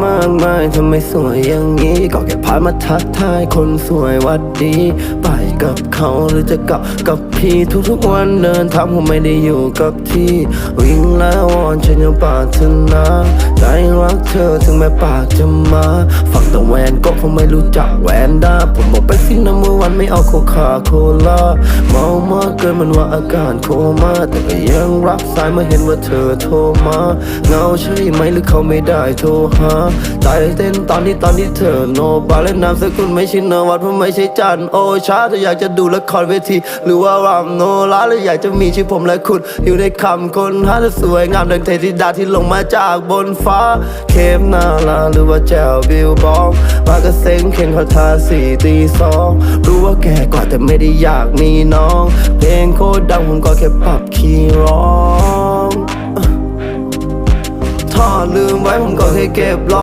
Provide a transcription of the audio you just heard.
มากมายทำไมสวยอย่างนี้ ก็แค่พามาทักทายคนสวยวัดดี ไปกับเขาหรือจะกลับกับพี่ทุกๆวันเดินทางผมไม่ได้อยู่กับที่ วิ่งแล้วอนฉันยังปรารถนาใจรักเธอถึงแม้ปากจะมาฟังแต่แวนก็คงไม่รู้จักแวนดาผมบอกไปสินะเมื่อวันไม่เอาโคคาโคลาเมามากเกินมันว่าอาการโคม่าแต่ก็ยังรับสายเมื่อเห็นว่าเธอโทรมาเงาใช่ไหมหรือเขาไม่ได้โทรหาใจเต้นตอนที่ตอนที่เธอโนบาและนามสกุลไม่ใช่นวัดเพราะไม่ใช่จันโอชาถ้าอยากจะดูละครเวที หรือว่ารำโนราหรืออยากจะมีชื่อผมและคุณ อยู่ในคำคนหาที่สวยงามดังเทธิดาที่ลงมาจากบนฟ้า เคมนาลาหรือว่าแจวบิวบองมากระเซ็งเข็นเขาทาสีตีสองรู้ว่าแก่กว่าแต่ไม่ได้อยากมีน้อง เพลงโคตรดังผมก็แค่ปรับคีย์ร้องถ้าลืมไว้ผมก็แค่เก็บรอ